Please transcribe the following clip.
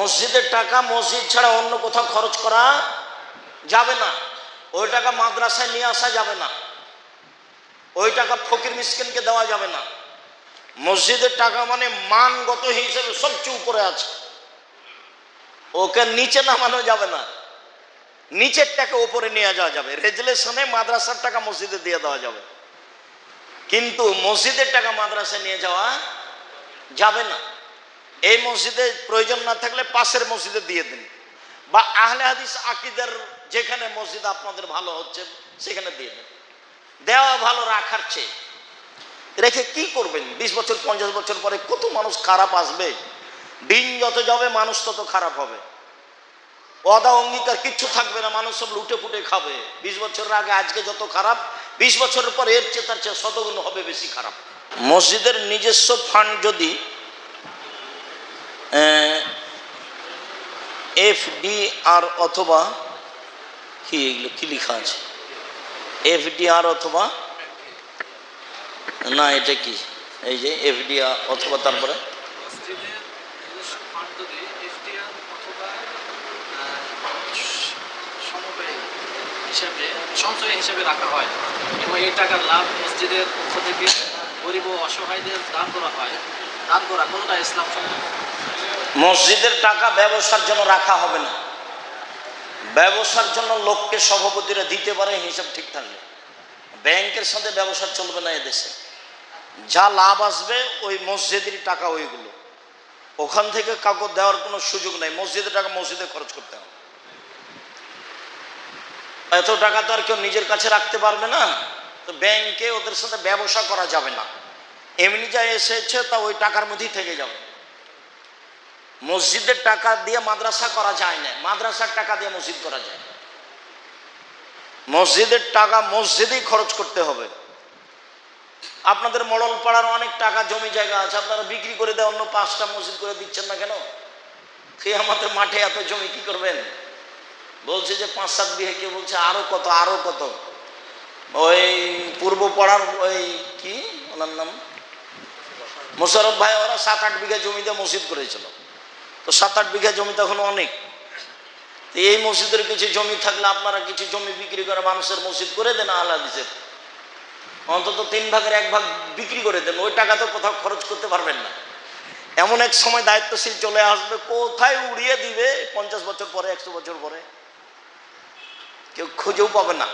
মসজিদের টাকা মসজিদ ছাড়া অন্য কোথাও খরচ করা যাবে না। ওই টাকা মাদ্রাসায় নিয়ে আসা যাবে না। ওই টাকা ফকির মিসকিনকে দেওয়া যাবে না। মসজিদের টাকা মানে মানগত হিসেবে সবচেয়ে উপরে আছে। ওকে নিচে নামানো যাবে না। নিচের টাকা ওপরে নিয়ে যাওয়া যাবে। রেজুলেশনে মাদ্রাসার টাকা মসজিদে দিয়ে দেওয়া যাবে। কিন্তু মসজিদের টাকা মাদ্রাসায় নিয়ে যাওয়া যাবে না। এই মসজিদে প্রয়োজন না থাকলে পাশের মসজিদে দিয়ে দিন। বা আহলে হাদিস আকিদের যেখানে মসজিদ আপনাদের ভালো হচ্ছে, সেখানে দিয়ে দেন। দেওয়া ভালো রাখার চেয়ে। রেখে কি করবেন? বিশ বছর, পঞ্চাশ বছর পরে কত মানুষ খারাপ আসবে? দিন যত যাবে, মানুষ তত খারাপ হবে। অদা অঙ্গীকার কিচ্ছু থাকবে না, মানুষ সব লুটে ফুটে খাবে। বিশ বছরের আগে, আজকে যত খারাপ, বিশ বছরের পর এর চেয়ে তার চেয়ে শতগুণ হবে বেশি খারাপ। মসজিদের নিজস্ব ফান্ড যদি এফ ডি আর অথবা কি এগুলো কি লেখা আছে? এফ ডি আর অথবা না, এটা কি? এই যে এফ ডি আর অথবা তারপরে? সঞ্চয় হিসাবে রাখা হয়। এবং এই টাকার লাভ মসজিদের পক্ষ থেকে গরিব ও অসহায়দের দান করা হয়। দান করা কোনটা ইসলাম মসজিদের টাকা ব্যবসার জন্য রাখা হবে না। ব্যবসার জন্য লোককে সভাপতিরা দিতে পারে, হিসাব ঠিক থাকলে ব্যাংকের সাথে ব্যবসা চলবে না এদেশে। যা লাভ আসবে, ওই মসজিদেরই টাকা, ওইগুলো। ওখান থেকে কাউকে দেওয়ার কোনো সুযোগ নেই। মসজিদের টাকা মসজিদে খরচ করতে হবে। এত টাকা তো আর কেউ নিজের কাছে রাখতে পারবে না। তো ব্যাংকে ওদের সাথে ব্যবসা করা যাবে না। এমনি যা এসেছে তা ওই টাকার মধ্যেই থেকে যাবে। মসজিদের টাকা দিয়ে মাদ্রাসা করা যায় না। মাদ্রাসার টাকা দিয়ে মসজিদ করা যায় মসজিদের টাকা মসজিদেই খরচ করতে হবে। আপনাদের মডল পাড়ার অনেক টাকা জমি জায়গা আছে, আপনারা বিক্রি করে দেয় অন্য পাঁচটা মসজিদ করে দিচ্ছেন না কেন? সে আমাদের মাঠে এত জমি কি করবেন? বলছে যে পাঁচ সাত বিঘে কেউ বলছে আরও কত আরও কত? ওই পূর্ব পাড়ার ওই কি ওনার নাম? মোশারফ ভাই, ওরা সাত আট বিঘা জমিতে মসজিদ করেছিল। তো সাত আট বিঘা জমি তখন অনেক। এই মসজিদের কিছু জমি থাকলে আপনারা কিছু জমি বিক্রি করে মানুষের মসজিদ করে দেন আহলাদিসের অন্তত তিন ভাগের এক ভাগ বিক্রি করে দেন। ওই টাকা তো কোথাও খরচ করতে পারবেন না। এমন এক সময় দায়িত্বশীল চলে আসবে, কোথায় উড়িয়ে দিবে? পঞ্চাশ বছর পরে, একশো বছর পরে। কেউ খুঁজেও পাবে না।